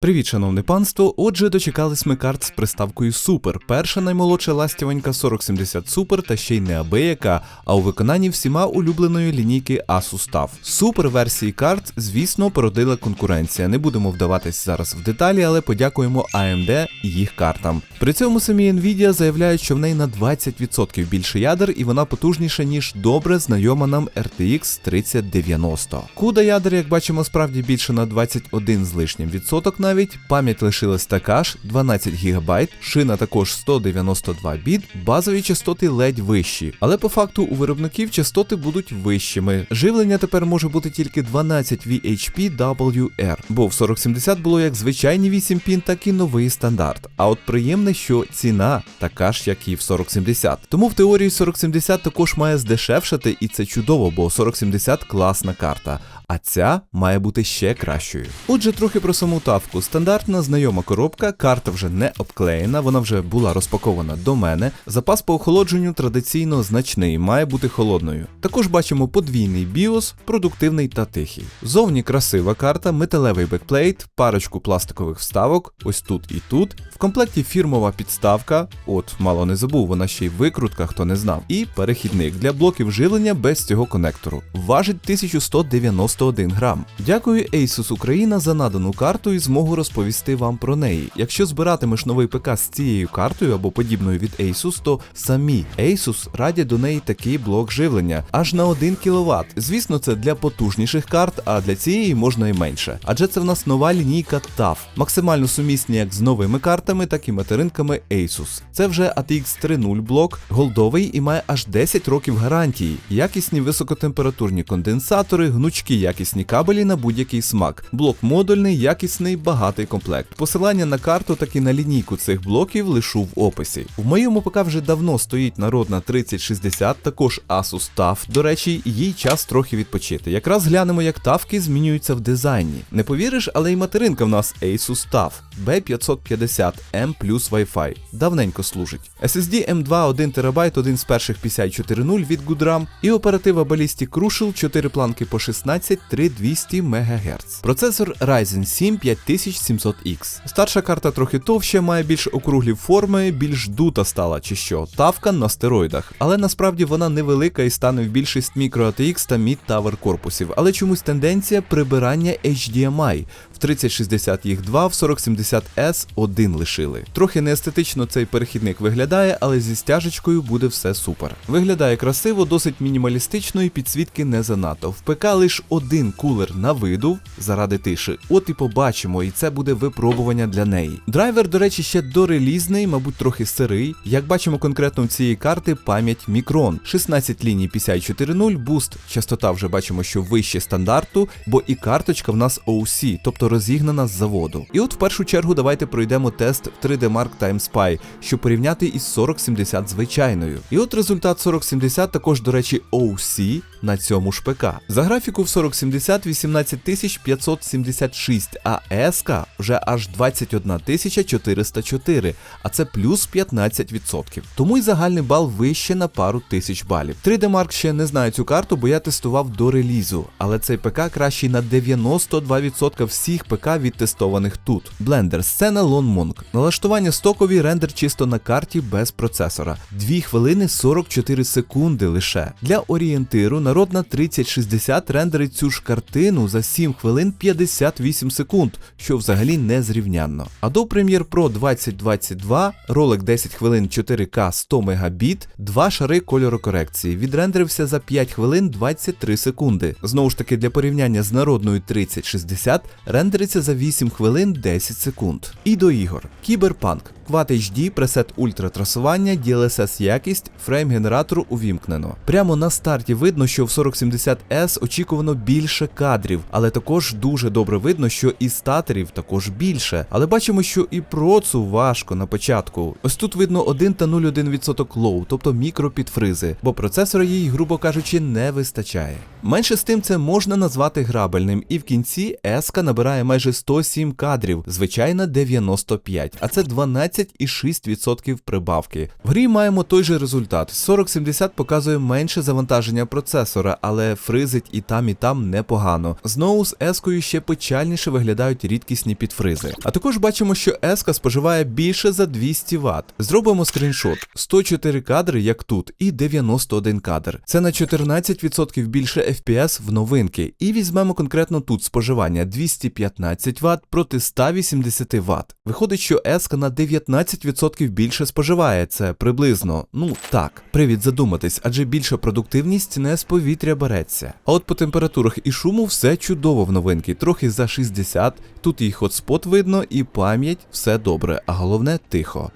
Привіт, шановне панство. Отже, дочекались ми карт з приставкою Супер. Перша наймолодша ластівонька 4070 Super та ще й не абияка, а у виконанні всіма улюбленої лінійки Asus TUF. Супер версії карт, звісно, породила конкуренція. Не будемо вдаватись зараз в деталі, але подякуємо AMD і їх картам. При цьому самі Nvidia заявляють, що в неї на 20% більше ядер і вона потужніша, ніж добре знайома нам RTX 3090. Куда ядер, як бачимо, справді більше на 21 з лишнім відсоток навіть, пам'ять лишилась така ж 12 ГБ, шина також 192 біт, базові частоти ледь вищі, але по факту у виробників частоти будуть вищими. Живлення тепер може бути тільки 12 VHP WR, бо в 4070 було як звичайні 8 пін, так і новий стандарт. А от приємне, що ціна така ж, як і в 4070. Тому в теорії 4070 також має здешевшати, і це чудово, бо 4070 класна карта. А ця має бути ще кращою. Отже, трохи про саму тавку. Стандартна знайома коробка, карта вже не обклеєна, вона вже була розпакована до мене. Запас по охолодженню традиційно значний, має бути холодною. Також бачимо подвійний BIOS, продуктивний та тихий. Зовні красива карта, металевий бекплейт, парочку пластикових вставок, ось тут і тут. В комплекті фірмова підставка, от мало не забув, вона ще й викрутка, хто не знав. І перехідник для блоків живлення без цього конектору. Важить 1191 грам. Дякую Asus Україна за надану карту і змогу розповісти вам про неї. Якщо збиратимеш новий ПК з цією картою або подібною від Asus, то самі Asus радять до неї такий блок живлення аж на 1 кВт. Звісно, це для потужніших карт, а для цієї можна і менше. Адже це в нас нова лінійка TUF, максимально сумісні як з новими картами, так і материнками Asus. Це вже ATX 3.0 блок, голдовий і має аж 10 років гарантії, якісні високотемпературні конденсатори, гнучкі якісні кабелі на будь-який смак. Блок модульний, якісний, багатий комплект. Посилання на карту, так і на лінійку цих блоків лишу в описі. В моєму ПК вже давно стоїть народна 3060, також Asus TUF. До речі, їй час трохи відпочити. Якраз глянемо, як тавки змінюються в дизайні. Не повіриш, але й материнка в нас Asus TUF B550M плюс Wi-Fi. Давненько служить. SSD M2 1 ТБ, один з перших 54.0 від Goodram і оператива Ballistic Crucial 4 планки по 16 3200 МГц. Процесор Ryzen 7 5700X. Старша карта трохи товща, має більш округлі форми, більш дута стала чи що. Тавка на стероїдах. Але насправді вона невелика і стане в більшість мікро ATX та Mid Tower корпусів. Але чомусь тенденція прибирання HDMI. В 3060 їх 2, в 4070S один лишили. Трохи неестетично цей перехідник виглядає, але зі стяжечкою буде все супер. Виглядає красиво, досить мінімалістично і підсвітки не занадто. В ПК лише один кулер на виду заради тиші. От і побачимо, і це буде випробування для неї. Драйвер, до речі, ще дорелізний, мабуть, трохи сирий. Як бачимо конкретно в цієї карти пам'ять Micron. 16 ліній PCI 4.0, буст, частота вже бачимо, що вище стандарту, бо і карточка в нас OC, тобто розігнана з заводу. І от в першу чергу давайте пройдемо тест в 3D Mark Time Spy, щоб порівняти із 4070 звичайною. І от результат 4070 також, до речі, OC на цьому ж ПК. За графіку в 4070 18576, а ESK вже аж 21404, а це плюс 15%. Тому й загальний бал вище на пару тисяч балів. 3D Mark ще не знаю цю карту, бо я тестував до релізу, але цей ПК кращий на 92% всіх ПК відтестованих тут. Blender, сцена Lone Monk. Налаштування стокові рендер чисто на карті без процесора. 2 хвилини 44 секунди лише. Для орієнтиру народна 3060 рендерить цю ж картину за 7 хвилин 58 секунд, що взагалі не зрівнянно. Adobe Premiere Pro 2022, ролик 10 хвилин 4К 100 Мбіт, два шари кольорокорекції. Відрендерився за 5 хвилин 23 секунди. Знову ж таки, для порівняння з народною 3060 рендериться за 8 хвилин 10 секунд. І до ігор. Кіберпанк. Quad HD, пресет ультратрасування, DLSS якість, фрейм генератору увімкнено. Прямо на старті видно, що в 4070S очікувано більше кадрів, але також дуже добре видно, що і статорів також більше. Але бачимо, що і процу важко на початку. Ось тут видно 1 та 0,1% лоу, тобто мікропідфризи, бо процесора їй, грубо кажучи, не вистачає. Менше з тим це можна назвати грабельним, і в кінці еска набирає майже 107 кадрів, звичайно 95, а це 12 13,6% прибавки. В грі маємо той же результат. 4070 показує менше завантаження процесора, але фризить і там, і там непогано. Знову з ескою ще печальніше виглядають рідкісні підфризи. А також бачимо, що еска споживає більше за 200 Вт. Зробимо скріншот: 104 кадри, як тут, і 91 кадр. Це на 14% більше FPS в новинки. І візьмемо конкретно тут споживання 215 Вт проти 180 Вт. Виходить, що еска на 19% більше споживає. Це приблизно. Ну так, привід задуматись, адже більша продуктивність не з повітря береться. А от по температурах і шуму все чудово в новинки. Трохи за 60, тут і хотспот видно, і пам'ять, все добре, а головне тихо.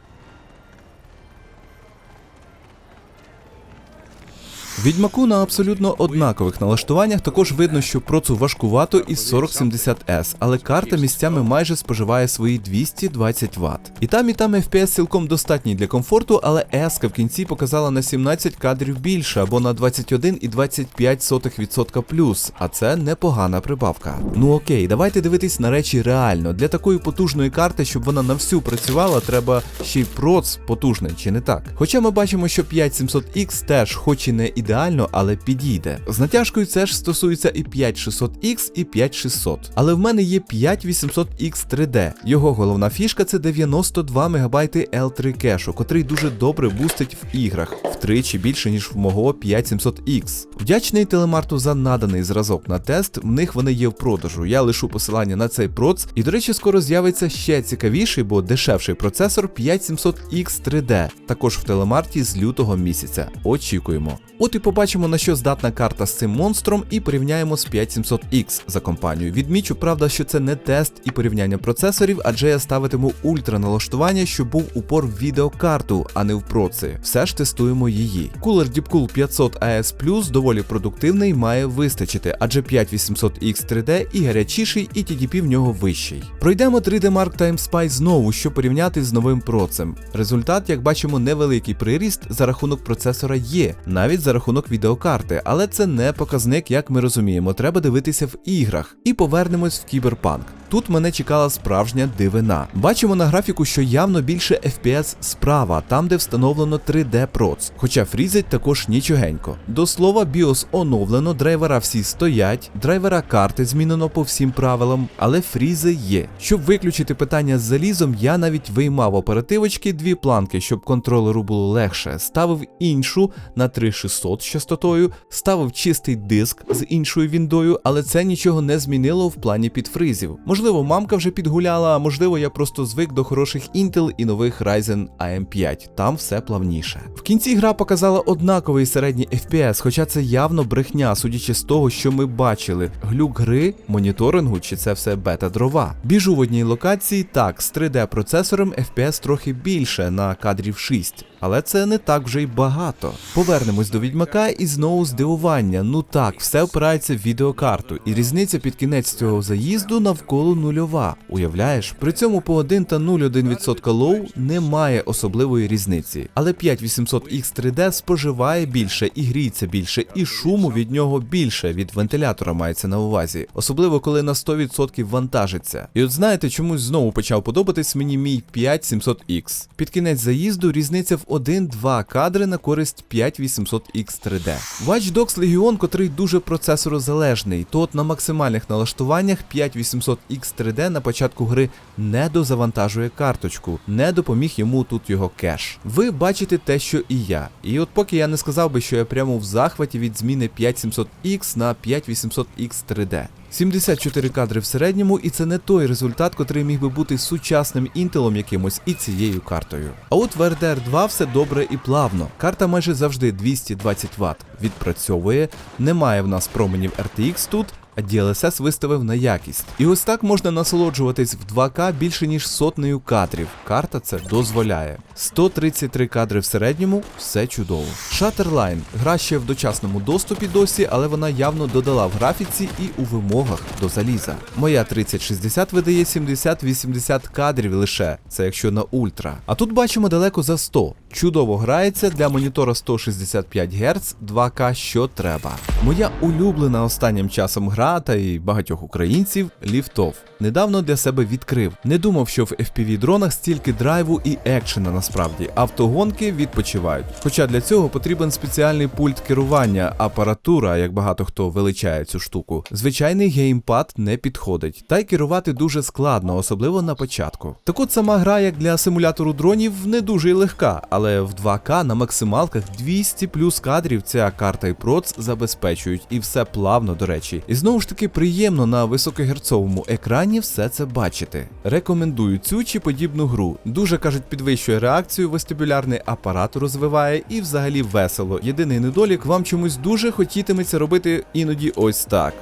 Відьмаку на абсолютно однакових налаштуваннях також видно, що процу важкувато із 4070S, але карта місцями майже споживає свої 220 Вт. І там, і там FPS цілком достатній для комфорту, але S в кінці показала на 17 кадрів більше або на 21,25% плюс, а це непогана прибавка. Ну окей, давайте дивитись на речі реально. Для такої потужної карти, щоб вона на всю працювала, треба ще й проц потужний, чи не так? Хоча ми бачимо, що 5700X теж, хоч і не ідеально, але підійде. З натяжкою це ж стосується і 5600X, і 5600. Але в мене є 5800X 3D. Його головна фішка це 92 МБ L3 кешу, котрий дуже добре бустить в іграх, втричі більше, ніж в мого 5700X. Вдячний телемарту за наданий зразок на тест, в них вони є в продажу. Я лишу посилання на цей проц, і, до речі, скоро з'явиться ще цікавіший, бо дешевший процесор 5700X 3D, також в телемарті з лютого місяця. Очікуємо. От і побачимо на що здатна карта з цим монстром, і порівняємо з 5700X за компанію. Відмічу, правда, що це не тест і порівняння процесорів, адже я ставитиму ультра налаштування, щоб був упор в відеокарту, а не в проци. Все ж тестуємо її. Кулер Deepcool 500 AS Plus доволі продуктивний, має вистачити, адже 5800X 3D і гарячіший, і TDP в нього вищий. Пройдемо 3D Mark Time Spy знову, щоб порівняти з новим процем. Результат, як бачимо, невеликий приріст за рахунок процесора є, навіть за рахунок відеокарти, але це не показник, як ми розуміємо. Треба дивитися в іграх. І повернемось в кіберпанк. Тут мене чекала справжня дивина. Бачимо на графіку, що явно більше FPS справа, там де встановлено 3D проц, хоча фрізить також нічогенько. До слова, BIOS оновлено, драйвера всі стоять, драйвера карти змінено по всім правилам, але фрізи є. Щоб виключити питання з залізом, я навіть виймав оперативочки дві планки, щоб контролеру було легше. Ставив іншу на 3600 з частотою, ставив чистий диск з іншою віндою, але це нічого не змінило в плані підфризів. Можливо, мамка вже підгуляла, а можливо, я просто звик до хороших Intel і нових Ryzen AM5. Там все плавніше. В кінці гра показала однаковий середній FPS, хоча це явно брехня, судячи з того, що ми бачили. Глюк гри, моніторингу, чи це все бета-дрова. Біжу в одній локації, так, з 3D процесором FPS трохи більше на кадрів 6. Але це не так вже й багато. Повернемось до відьмака і знову здивування. Ну так, все опирається в відеокарту, і різниця під кінець цього заїзду навколо нульова. Уявляєш, при цьому по 1 та 0,1% лоу немає особливої різниці. Але 5800X 3D споживає більше і гріється більше, і шуму від нього більше від вентилятора мається на увазі, особливо коли на 100% вантажиться. І от знаєте, чомусь знову почав подобатись мені мій 5700X. Під кінець заїзду різниця в 1-2 кадри на користь 5800X 3D. Watch Dogs Legion, котрий дуже процесорозалежний, то от на максимальних налаштуваннях 5800X 3D на початку гри не дозавантажує карточку, не допоміг йому тут його кеш. Ви бачите те, що і я. І от поки я не сказав би, що я прямо в захваті від зміни 5700X на 5800X 3D. 74 кадри в середньому, і це не той результат, котрий міг би бути сучасним інтелом якимось і цією картою. А от в RDR 2 все добре і плавно. Карта майже завжди 220 Вт. Відпрацьовує, немає в нас променів RTX тут. DLSS виставив на якість. І ось так можна насолоджуватись в 2К більше ніж сотнею кадрів. Карта це дозволяє. 133 кадри в середньому, все чудово. Shutterline. Гра ще в дочасному доступі досі, але вона явно додала в графіці і у вимогах до заліза. Моя 3060 видає 70-80 кадрів лише, це якщо на ультра. А тут бачимо далеко за 100. Чудово грається для монітора 165 Гц, 2К що треба. Моя улюблена останнім часом гра та й багатьох українців ліфтов. Недавно для себе відкрив. Не думав, що в FPV дронах стільки драйву і екшена насправді. Автогонки відпочивають. Хоча для цього потрібен спеціальний пульт керування, апаратура, як багато хто величає цю штуку. Звичайний геймпад не підходить, та й керувати дуже складно, особливо на початку. Так от сама гра, як для симулятору дронів, не дуже й легка, але в 2К на максималках 200 плюс кадрів ця карта і проц забезпечують, і все плавно, до речі. І знову ж таки приємно на високогерцовому екрані все це бачити. Рекомендую цю чи подібну гру. Дуже кажуть, підвищує реакцію, вестибулярний апарат розвиває і взагалі весело. Єдиний недолік вам чомусь дуже хотітиметься робити іноді ось так.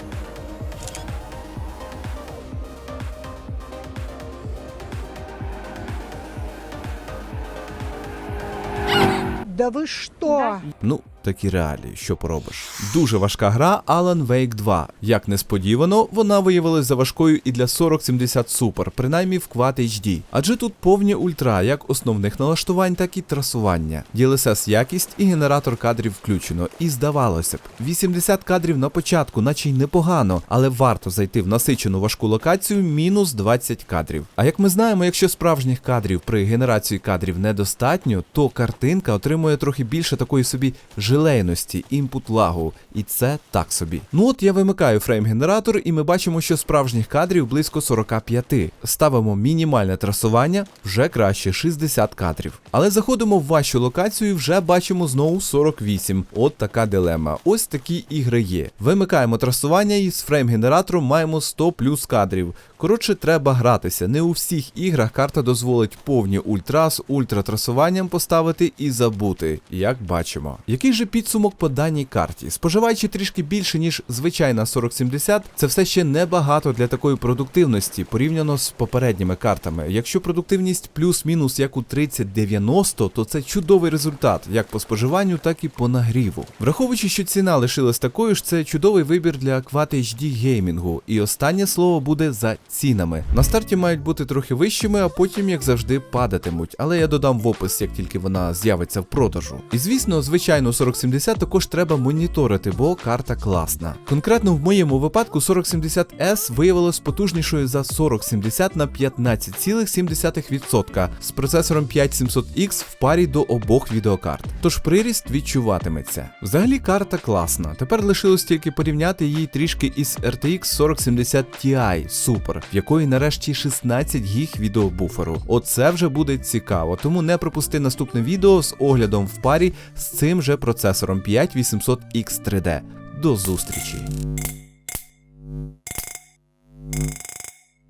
Да вы что? Ну, такі реалії, що поробиш. Дуже важка гра Alan Wake 2. Як несподівано, вона виявилась заважкою і для 4070 Super, принаймні в Quad HD. Адже тут повні ультра, як основних налаштувань, так і трасування. DLSS якість і генератор кадрів включено. І здавалося б, 80 кадрів на початку, наче й непогано, але варто зайти в насичену важку локацію мінус 20 кадрів. А як ми знаємо, якщо справжніх кадрів при генерації кадрів недостатньо, то картинка отримує трохи більше такої собі жилейності, імпут лагу, і це так собі. Ну от я вимикаю фрейм-генератор, і ми бачимо, що справжніх кадрів близько 45. Ставимо мінімальне трасування, вже краще 60 кадрів. Але заходимо в вашу локацію і вже бачимо знову 48. От така дилема. Ось такі ігри є. Вимикаємо трасування і з фрейм-генератором маємо 100 плюс кадрів. Коротше, треба гратися. Не у всіх іграх карта дозволить повні ультра з ультратрасуванням поставити і забути, як бачимо. Який же підсумок по даній карті? Споживаючи трішки більше, ніж звичайна 4070, це все ще небагато для такої продуктивності порівняно з попередніми картами. Якщо продуктивність плюс-мінус як у 3090, то це чудовий результат як по споживанню, так і по нагріву. Враховуючи, що ціна лишилась такою ж, це чудовий вибір для Quad HD геймінгу. І останнє слово буде за цінами. На старті мають бути трохи вищими, а потім, як завжди, падатимуть. Але я додам в опис, як тільки вона з'явиться в продажу. І звісно, звичайно, 4070 також треба моніторити, бо карта класна. Конкретно в моєму випадку 4070S виявилось потужнішою за 4070 на 15,7% з процесором 5700X в парі до обох відеокарт. Тож приріст відчуватиметься. Взагалі карта класна. Тепер лишилось тільки порівняти її трішки із RTX 4070 Ti Super, в якої нарешті 16 гіг відеобуферу. Оце вже буде цікаво, тому не пропусти наступне відео з оглядом в парі з цим же процесором процесором 5800X3D. До зустрічі!